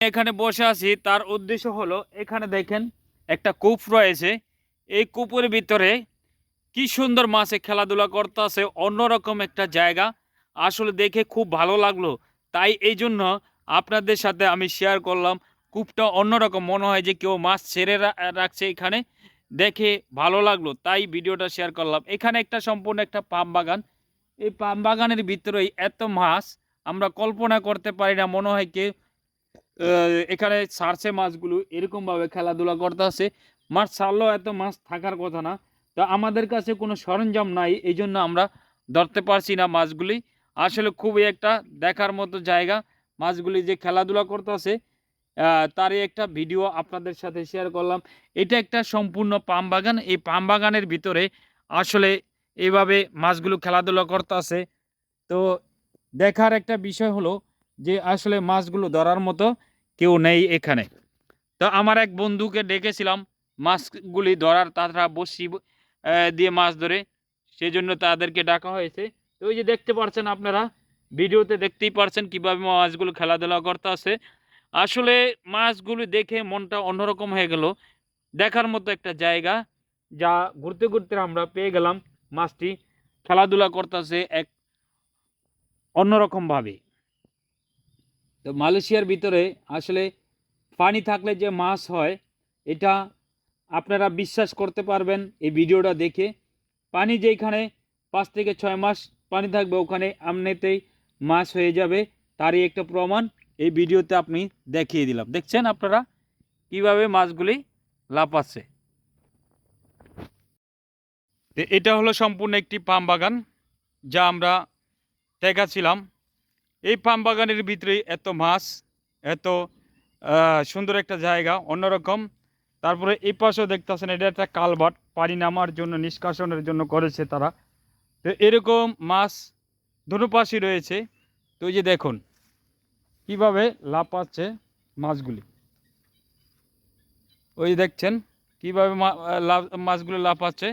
এখানে বসে আছি, তার উদ্দেশ্য হলো, এখানে দেখেন একটা কূপ রয়েছে। এই কূপের ভিতরে কি সুন্দর মাছে খেলাধুলা করতেছে, অন্যরকম একটা জায়গা। আসলে দেখে খুব ভালো লাগল। তাই এই জন্য আপনাদের সাথে আমি শেয়ার করলাম। কূপটা অন্যরকম, মনে হয় যে কেউ মাছ ছেড়ে রাখছে এখানে। দেখে ভালো লাগল, তাই ভিডিওটা শেয়ার করলাম। এখানে একটা সম্পূর্ণ একটা পাম বাগান। এই পাম বাগানের ভিতরেই এত মাছ, আমরা কল্পনা করতে পারি না, মনে হয় কেউ এখানে ছাড়ছে মাছগুলো, এরকমভাবে খেলাধুলা করতে আছে। মাছ ছাড়লেও এত মাছ থাকার কথা না। তো আমাদের কাছে কোনো সরঞ্জাম নাই, এই জন্য আমরা ধরতে পারছি না মাছগুলি। আসলে খুবই একটা দেখার মতো জায়গা। মাছগুলি যে খেলাধুলা করতে করতেছে তারই একটা ভিডিও আপনাদের সাথে শেয়ার করলাম। এটা একটা সম্পূর্ণ পাম বাগান। এই পাম বাগানের ভিতরে আসলে এইভাবে মাছগুলো খেলাধুলা করতেছে তো দেখার একটা বিষয় হলো যে আসলে মাছগুলো ধরার মতো কেউ নেই এখানে। তো আমার এক বন্ধুকে ডেকেছিলাম, মাছগুলি ধরার তারা বসি দিয়ে মাছ ধরে সেই জন্য তাদেরকে ডাকা হয়েছে। তো ওই যে দেখতে পাচ্ছেন আপনারা, ভিডিওতে দেখতেই পারছেন কীভাবে মাছগুলো খেলাধুলা করতে আছে আসলে মাছগুলি দেখে মনটা অন্যরকম হয়ে গেল। দেখার মতো একটা জায়গা যা ঘুরতে ঘুরতে আমরা পেয়ে গেলাম মাছটি খেলাধুলা করতেছে এক অন্যরকমভাবে তো মালয়েশিয়ার ভিতরে আসলে পানি থাকলে যে মাছ হয়, এটা আপনারা বিশ্বাস করতে পারবেন এই ভিডিওটা দেখে। পানি যেখানে পাঁচ থেকে ছয় মাস পানি থাকবে, ওখানে এমনিতেই মাছ হয়ে যাবে, তারই একটা প্রমাণ এই ভিডিওতে আপনি দেখিয়ে দিলাম। দেখছেন আপনারা কীভাবে মাছগুলি লাফাচ্ছে। এটা হলো সম্পূর্ণ একটি পাম বাগান, যা আমরা দেখাচ্ছিলাম। এই পাম বাগানের ভিতরে এত মাছ, এত সুন্দর একটা জায়গা, অন্যরকম। তারপরে এই পাশেও দেখতেছেন, এটা একটা কালভার্ট পানি নামার জন্য, নিষ্কাশনের জন্য করেছে তারা। তো এরকম মাছ দুটো পাশই রয়েছে। তো এই যে দেখুন, কীভাবে লাফাচ্ছে মাছগুলি। ওই দেখছেন, কীভাবে মাছগুলো লাফাচ্ছে।